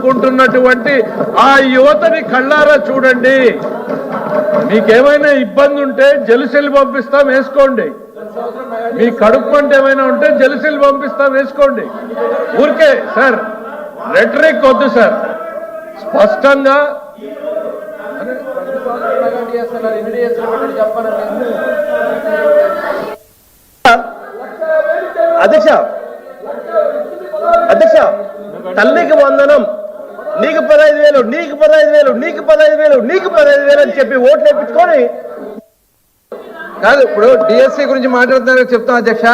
చదువుకుంటున్నటువంటి ఆ యువతని కళ్ళారా చూడండి. మీకేమైనా ఇబ్బంది ఉంటే జలుసెలు పంపిస్తాం వేసుకోండి. మీ కడుపు పంట ఏమైనా ఉంటే జలుసెలు పంపిస్తాం వేసుకోండి. ఊరికే సార్ రెటరిక్ వద్దు సార్. స్పష్టంగా అధ్యక్ష తల్లికి వందనం నీకు పదహైదు వేలు నీకు పదహైదు వేలు నీకు పదహైదు వేలు నీకు పదహైదు వేలు అని చెప్పి ఓట్లు వేయించుకొని కాదు ఇప్పుడు డిఎస్సి గురించి మాట్లాడుతున్నారు చెప్తాం అధ్యక్ష.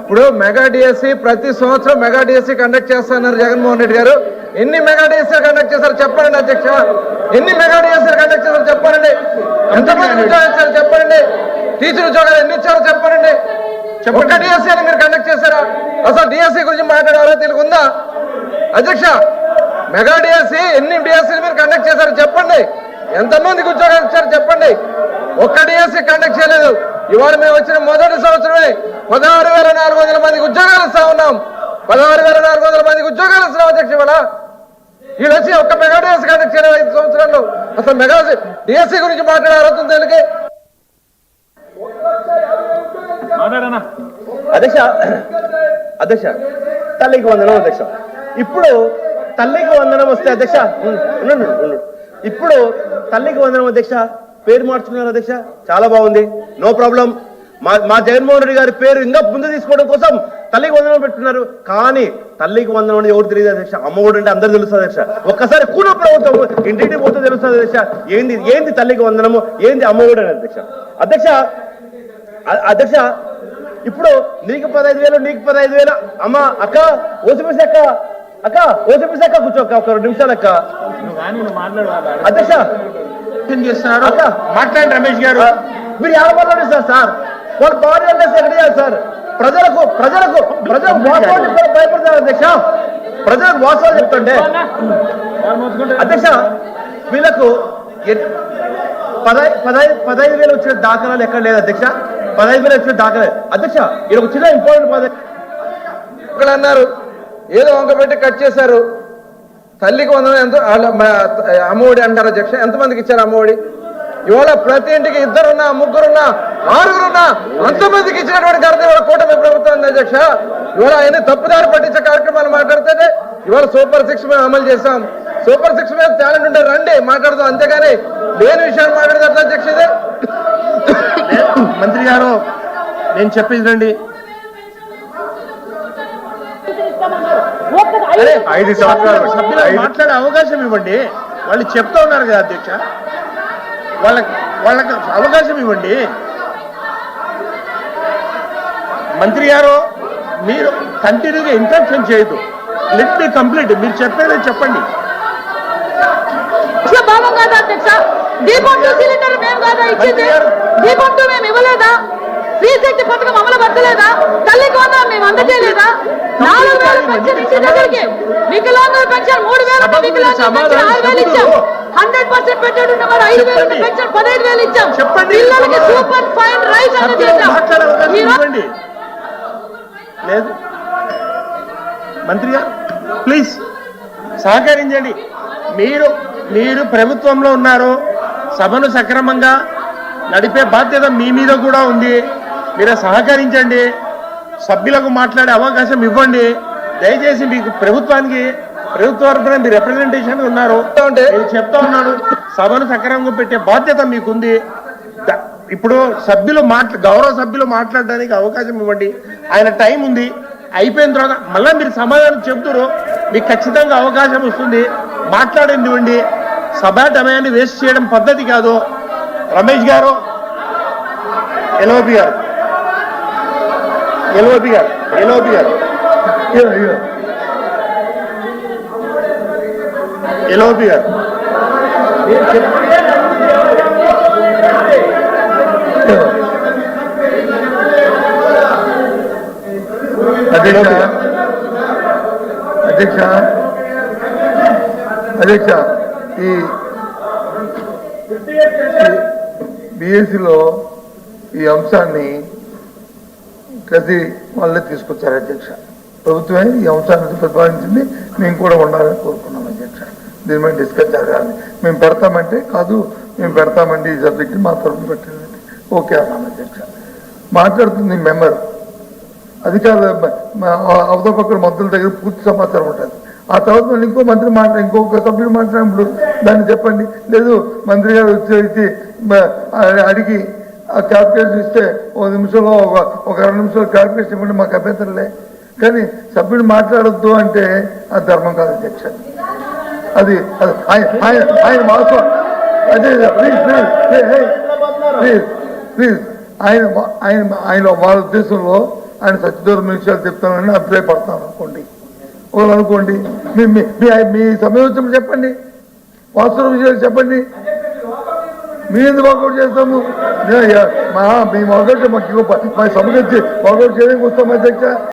ఇప్పుడు మెగా డిఎస్సి ప్రతి సంవత్సరం మెగా డిఎస్సి కండక్ట్ చేస్తున్నారు జగన్మోహన్ రెడ్డి గారు. ఎన్ని మెగా డిఎస్సీ కండక్ట్ చేశారు చెప్పండి అధ్యక్ష. ఎన్ని మెగా డిఎస్సీ కండక్ట్ చేశారు చెప్పండి. ఎంతమంది? ఉద్యోగాలు ఇచ్చారు చెప్పండి. టీచర్ ఉద్యోగాలు ఎన్ని ఇచ్చారో చెప్పండి. ఒక్క డిఎస్సీ అని మీరు కండక్ట్ చేశారా? అసలు డిఎస్సి గురించి మాట్లాడారో తెలుగుందా అధ్యక్ష మెగా డిఎస్సి ఎన్ని డిఎస్సీలు మీరు కండక్ట్ చేశారో చెప్పండి? ఎంతమందికి ఉద్యోగాలు ఇచ్చారు చెప్పండి? ఒక్క డిఎస్సి కండక్ట్ చేయలేదు. ఇవాళ మేము వచ్చిన మొదటి సంవత్సరమే పదహారు వేల నాలుగు వందల మందికి ఉద్యోగాలు ఇస్తా ఉన్నాం. పదహారు వేల నాలుగు వందల మందికి ఉద్యోగాలు ఇస్తున్నాం అధ్యక్ష ఇవాళ. వీళ్ళు వచ్చి ఒక్క మెగా డిఎస్సి కండక్ట్ చేయలేదు ఐదు సంవత్సరాల్లో. అసలు మెగా డిఎస్సి గురించి మాట్లాడే అర్హత వీళ్ళకి? అధ్యక్ష అధ్యక్ష తల్లికి వందనం అధ్యక్ష. ఇప్పుడు తల్లికి వందనం వస్తే అధ్యక్ష ఉం, ఇప్పుడు తల్లికి వందనం అధ్యక్ష పేరు మార్చుకున్నారు అధ్యక్ష? చాలా బాగుంది. No problem. మా మా జగన్మోహన్ రెడ్డి గారి పేరు ఇంకా ముందు తీసుకోవడం కోసం తల్లికి వందనం పెట్టున్నారు కానీ తల్లికి వందనం అనేది ఎవరు తెలియదు అధ్యక్ష? అమ్మఒడు అంటే అందరూ తెలుస్తుంది అధ్యక్ష. ఒక్కసారి కూడ ప్రభుత్వం ఇంటింటి పోతే తెలుస్తుంది అధ్యక్ష. ఏంది ఏంది తల్లికి వందనము? ఏంది అమ్మఒడు అని అధ్యక్ష? అధ్యక్ష అధ్యక్ష ఇప్పుడు నీకు పదహైదు వేలు నీకు పదహైదు వేలు. అమ్మ అక్క ఓసిపోసి అక్క. అక్క ఓసిపిసి అక్క కూర్చో అక్క ఒక రెండు నిమిషాలు అక్క. అధ్యక్ష. చేస్తున్నారు? అక్క. మాట్లాడండి రమేష్ గారు. మీరు ఎవరు సార్ సార్. వాళ్ళు బాడీ అంటే ఎక్కడ చేయాలి సార్? ప్రజలకు ప్రజలకు ప్రజలకు వాస్తవాలు చెప్పారు భయపడతారు అధ్యక్ష. ప్రజలకు వాస్తవాలు చెప్తుంటే. అధ్యక్ష వీళ్ళకు ఎట్- పదహై పదహైదు వేలు వచ్చిన దాఖలాలు ఎక్కడ లేదు అధ్యక్ష. పదహైదు వేలు వచ్చిన దాఖలాలు. అధ్యక్ష ఇది ఒక చిన్న ఇంపార్టెంట్ పదవి అన్నారు. ఏదో వంక పెట్టి కట్ చేశారు. తల్లికి వందనం ఎంత అమ్మఒడి అంటారు అధ్యక్ష. ఎంతమందికి ఇచ్చారు అమ్మఒడి? ఇవాళ ప్రతి ఇంటికి ఇద్దరున్నా ముగ్గురున్నా ఆరుగురున్నా అంతమందికి ఇచ్చినటువంటి ఘనత ఇవాళ కూటమి ప్రభుత్వం ఉంది అధ్యక్ష. ఇవాళ ఆయన తప్పుదారి పట్టించే కార్యక్రమాలు మాట్లాడితేనే ఇవాళ సూపర్ సిక్స్ మేము అమలు చేశాం. సూపర్ సిక్స్ మీద టాలెంట్ ఉంటే రండి మాట్లాడదాం. అంతేగాని లేని విషయాన్ని మాట్లాడతారు అధ్యక్ష మంత్రి గారు నేను చెప్పేది రండి ఐదు సంవత్సరాలు మాట్లాడే అవకాశం ఇవ్వండి. వాళ్ళు చెప్తా ఉన్నారు కదా అధ్యక్ష. వాళ్ళకి వాళ్ళకి అవకాశం ఇవ్వండి. మంత్రి గారు మీరు కంటిన్యూగా ఇంట్రప్షన్ చేయొద్దు. లెట్ మీ కంప్లీట్ మీరు చెప్పేది చెప్పండి. దీపం టూ సిలిండర్ మేము కాదా ఇచ్చింది? దీపం టూ మేము ఇవ్వలేదా? స్త్రీ శక్తి పథకం అమలు పడతలేదా తల్లికి వందనం మేము అందజేయలేదా? నాలుగు వేల పెన్షన్ ఇంటి దగ్గరికి వికలాంగుల పెన్షన్ మూడు వేల వికలాంగుల ఆరు వేలు ఇచ్చాం. హండ్రెడ్ పర్సెంట్ ఉన్న వారు ఐదు వేలు పెన్షన్ పదహైదు వేలు ఇచ్చాం. పిల్లలకి సూపర్ ఫైన్ రైస్ ఇవ్వండి లేదు. మంత్రి గారు ప్లీజ్ సహకరించండి మీరు మీరు ప్రభుత్వంలో ఉన్నారు సభను సక్రమంగా నడిపే బాధ్యత మీ మీద కూడా ఉంది. మీరు సహకరించండి. సభ్యులకు మాట్లాడే అవకాశం ఇవ్వండి. దయచేసి మీకు ప్రభుత్వానికి ప్రభుత్వ తరఫున మీరు రిప్రజెంటేషన్ ఉన్నారు. నేను చెప్తా ఉన్నాను సభను సక్రమంగా పెట్టే బాధ్యత మీకుంది. ఇప్పుడు సభ్యులు మాట్లా గౌరవ సభ్యులు మాట్లాడడానికి అవకాశం ఇవ్వండి. ఆయన టైం ఉంది. అయిపోయిన తర్వాత మళ్ళీ మీరు సమాధానం చెబుతారు. మీకు ఖచ్చితంగా అవకాశం వస్తుంది. మాట్లాడండి సభా సమయాన్ని వేస్ట్ చేయడం పద్ధతి కాదు. రమేష్ గారు ఎల్ఓపి గారు. ఎల్ఓపి గారు ఎల్ఓపి గారు. ఎల్ఓపి గారు. అధ్యక్ష అధ్యక్ష అధ్యక్ష ఈ బిఎస్సిలో ఈ అంశాన్ని ప్రతి వాళ్ళే తీసుకొచ్చారు అధ్యక్ష. ప్రభుత్వమే ఈ అంశాన్ని ప్రతిపాదించింది. మేము కూడా ఉండాలని కోరుకున్నాం అధ్యక్ష. దీని మీద డిస్కస్ జరగాలి. మేము పెడతామంటే కాదు మేము పెడతామండి ఈ సబ్జెక్ట్ మా తరఫున పెట్టండి ఓకే అన్నాను అధ్యక్ష. మాట్లాడుతుంది మెంబర్. అది కాదు అవతల పక్కన మంత్రుల దగ్గర పూర్తి సమాచారం ఉంటుంది. ఆ తర్వాత మళ్ళీ ఇంకో మంత్రి మాట ఇంకొక సభ్యుడు మాట్లాడినప్పుడు దాన్ని చెప్పండి. లేదు మంత్రి గారు వచ్చి అడిగి ఆ క్యాల్కులేషన్ ఇస్తే ఒక నిమిషంలో ఒక ఒక రెండు నిమిషాలు క్యాల్కులేషన్ ఇవ్వండి మాకు అభ్యంతరలే. కానీ సభ్యుడు మాట్లాడొద్దు అంటే అది ధర్మం కాదు అధ్యక్ష. అది అది ఆయన ఆయన ఆయన వాస్తవం అదే ప్లీజ్ ప్లీజ్ ప్లీజ్ ప్లీజ్ ఆయన ఆయన ఆయన వాళ్ళ ఉద్దేశంలో ఆయన సత్యదూరం విషయాలు చెప్తానని అభిప్రాయపడతాను అనుకోండి. ఒకరు అనుకోండి మీ మీ- మీ మీ సమయం వచ్చినప్పుడు చెప్పండి. వాస్తవ విషయాలు చెప్పండి. మీ ఎందుకు వాకౌట్ చేస్తాము? మా మేము వాకౌట్ మాకు మా సభకి వచ్చి వర్కౌట్ చేయడానికి వస్తాం అధ్యక్ష.